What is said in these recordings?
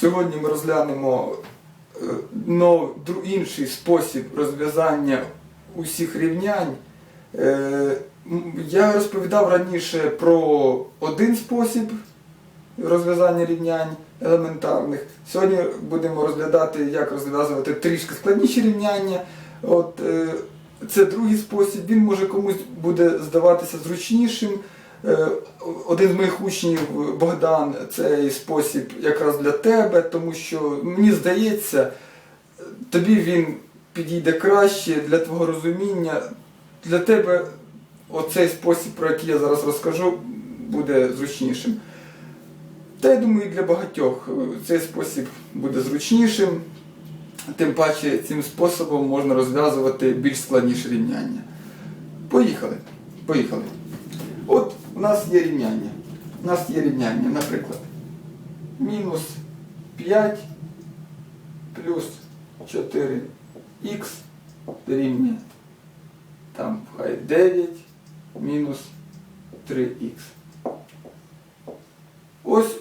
Сьогодні ми розглянемо е, інший спосіб розв'язання усіх рівнянь. Е, Я розповідав раніше про один спосіб розв'язання рівнянь елементарних. Сьогодні будемо розглядати, як розв'язувати трішки складніші рівняння. От, е, це другий спосіб, він може комусь буде здаватися зручнішим. Один з моїх учнів Богдан, цей спосіб якраз для тебе, тому що мені здається, тобі він підійде краще для твого розуміння. Для тебе оцей спосіб, про який я зараз розкажу, буде зручнішим. Та я думаю, для багатьох цей спосіб буде зручнішим. Тим паче цим способом можна розв'язувати більш складніші рівняння. Поїхали. Поїхали. От у нас є рівняння. У нас є рівняння, наприклад, мінус 5 плюс 4х дорівнює там хай 9 мінус 3х. Ось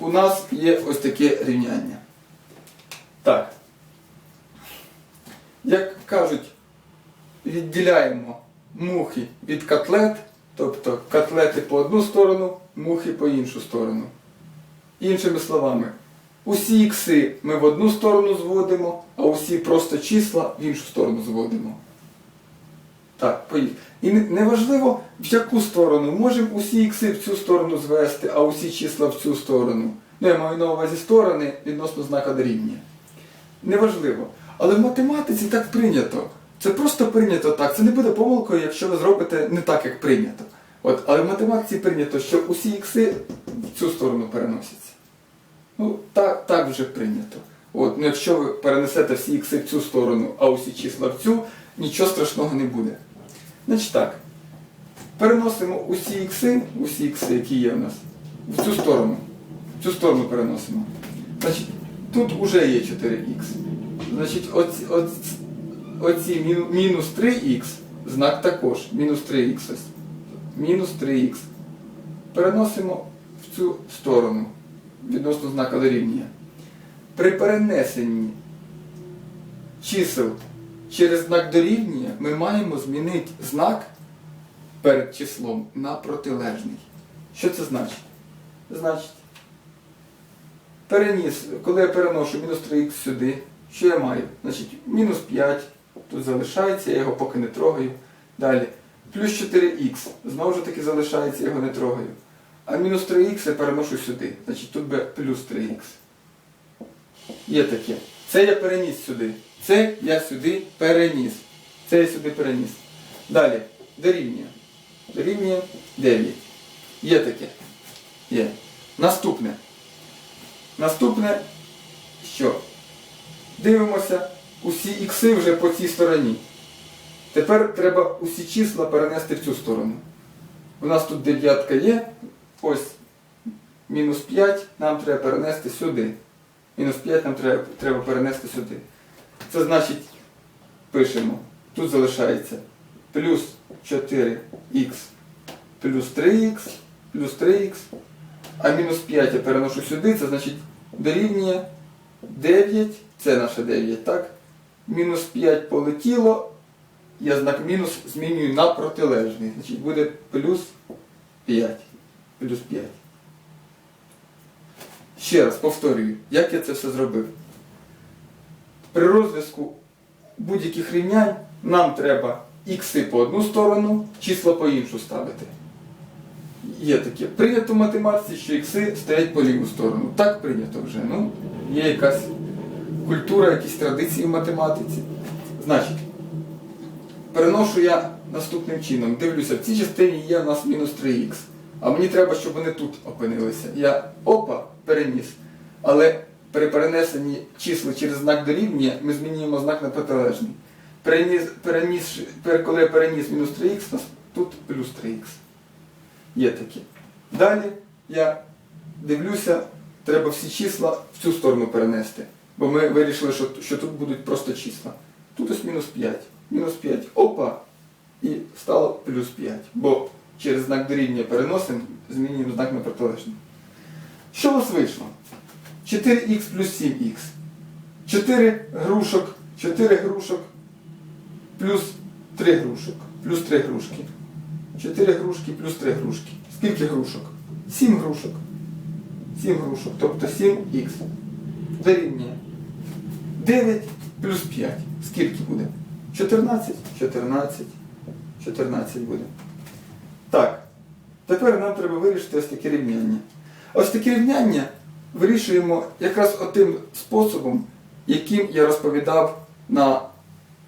у нас є ось таке рівняння. Так. Як кажуть, відділяємо мухи від котлет, тобто котлети по одну сторону, мухи по іншу сторону. Іншими словами, усі ікси ми в одну сторону зводимо, а усі просто числа в іншу сторону зводимо. Так, поїхали. І неважливо, в яку сторону. Можемо усі ікси в цю сторону звести, а усі числа в цю сторону. Ну, я маю на увазі сторони відносно знака дорівнює. Неважливо. Але в математиці так прийнято. Це просто прийнято так. Це не буде помилкою, якщо ви зробите не так, як прийнято. От, але в математиці прийнято, що усі ікси в цю сторону переносяться. Ну, так, так вже прийнято. От, ну, якщо ви перенесете всі ікси в цю сторону, а усі числа в цю, нічого страшного не буде. Значить так. Переносимо усі ікси, усі ікси, які є у нас, в цю сторону. В цю сторону переносимо. Значить, тут вже є 4х. Значить, оці, оці, оці мінус 3х, знак також. Мінус 3х. Мінус 3х. Переносимо в цю сторону відносно знака дорівнює. При перенесенні чисел через знак дорівнює ми маємо змінити знак перед числом на протилежний. Що це значить? Значить, переніс, коли я переношу мінус 3х сюди, що я маю? Значить, мінус 5, тут залишається, я його поки не трогаю. Далі. Плюс 4х, знову ж таки залишається, я його не трогаю. А мінус 3х я переношу сюди. Значить, тут буде плюс 3х. Є таке. Це я переніс сюди. Це я сюди переніс. Це я сюди переніс. Далі. Дорівнює. Дорівнює 9. Є таке. Є. Наступне. Наступне що? Дивимося усі ікси вже по цій стороні. Тепер треба усі числа перенести в цю сторону. У нас тут дев'ятка є. Ось мінус 5 нам треба перенести сюди. Мінус 5 нам треба, треба перенести сюди. Це значить, пишемо, тут залишається плюс 4х плюс 3х плюс 3х, а мінус 5 я переношу сюди, це значить дорівнює 9, це наше 9, так? Мінус 5 полетіло, я знак мінус змінюю на протилежний. Значить буде плюс 5. Плюс 5. Ще раз повторюю, як я це все зробив. При розв'язку будь-яких рівнянь нам треба ікси по одну сторону, числа по іншу ставити. Є таке. Прийнято в математиці, що ікси стоять по ліву сторону. Так прийнято вже. Ну, є якась культура, якісь традиції в математиці. Значить, переношу я наступним чином. Дивлюся, в цій частині є у нас мінус 3х. А мені треба, щоб вони тут опинилися. Я опа, переніс. Але при перенесенні числа через знак дорівнює, ми змінюємо знак на протилежний. Переніс, переніс, пер- коли я переніс мінус 3х, у нас тут плюс 3х. Є такі. Далі я дивлюся, треба всі числа в цю сторону перенести. Бо ми вирішили, що, що тут будуть просто числа. Тут ось мінус 5. Мінус 5. Опа! І стало плюс 5. Бо через знак дорівнює переносимо, змінюємо знак на протилежний. Що у нас вийшло? 4х плюс 7х. 4 грушок, 4 грушок плюс 3 грушок, плюс 3 грушки. 4 грушки плюс 3 грушки. Скільки грушок? 7 грушок. 7 грушок, тобто 7х. Дорівнює. 9 плюс 5. Скільки буде? 14, 14, 14 буде. Так. Тепер нам треба вирішити ось таке рівняння. Ось таке рівняння вирішуємо якраз отим способом, яким я розповідав на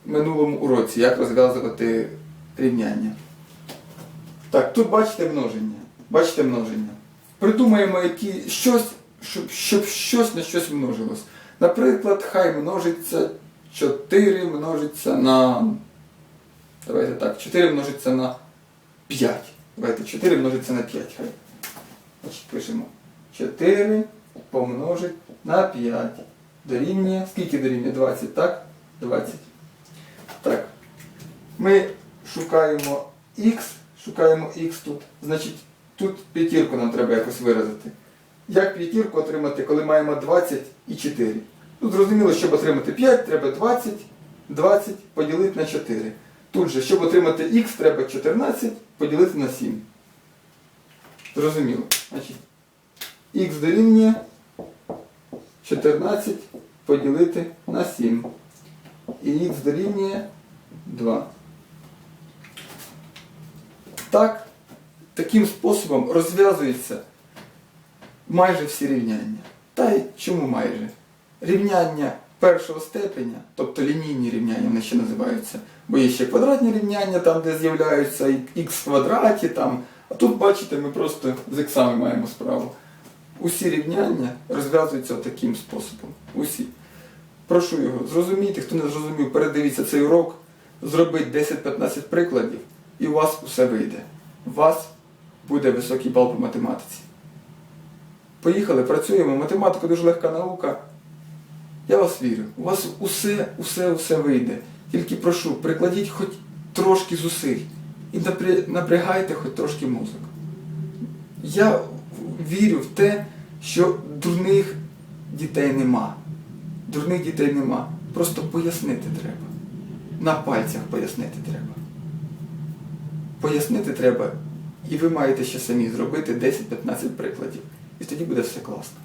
минулому уроці, як розв'язувати рівняння. Так, тут бачите множення. Бачите множення. Придумаємо які, щось, щоб, щоб щось на щось множилось. Наприклад, хай множиться 4 множиться на. Давайте так, 4 множиться на 5. Давайте 4 множиться на 5. Хай. Значить, пишемо. 4 помножить на 5. Дорівнює. Скільки дорівнює? 20, так? 20. Так. Ми шукаємо х, шукаємо х тут. Значить, тут п'ятірку нам треба якось виразити. Як п'ятірку отримати, коли маємо 20 і 4? Тут зрозуміло, щоб отримати 5, треба 20, 20 поділити на 4. Тут же, щоб отримати х, треба 14 поділити на 7. Зрозуміло. Значить, х дорівнює 14 поділити на 7. І х дорівнює 2. Так, таким способом розв'язуються майже всі рівняння. Та й чому майже? Рівняння першого степеня, тобто лінійні рівняння вони ще називаються, бо є ще квадратні рівняння, там де з'являються х квадраті, там. а тут, бачите, ми просто з іксами маємо справу. Усі рівняння розв'язуються таким способом. Усі. Прошу його, зрозумійте, хто не зрозумів, передивіться цей урок, зробіть 10-15 прикладів, і у вас усе вийде. У вас буде високий бал по математиці. Поїхали, працюємо. Математика дуже легка наука. Я вас вірю. У вас усе, усе, усе вийде. Тільки прошу, прикладіть хоч трошки зусиль і напрягайте хоч трошки мозок. Я вірю в те, що дурних дітей нема. Дурних дітей нема. Просто пояснити треба. На пальцях пояснити треба. Пояснити треба, і ви маєте ще самі зробити 10-15 прикладів. І тоді буде все класно.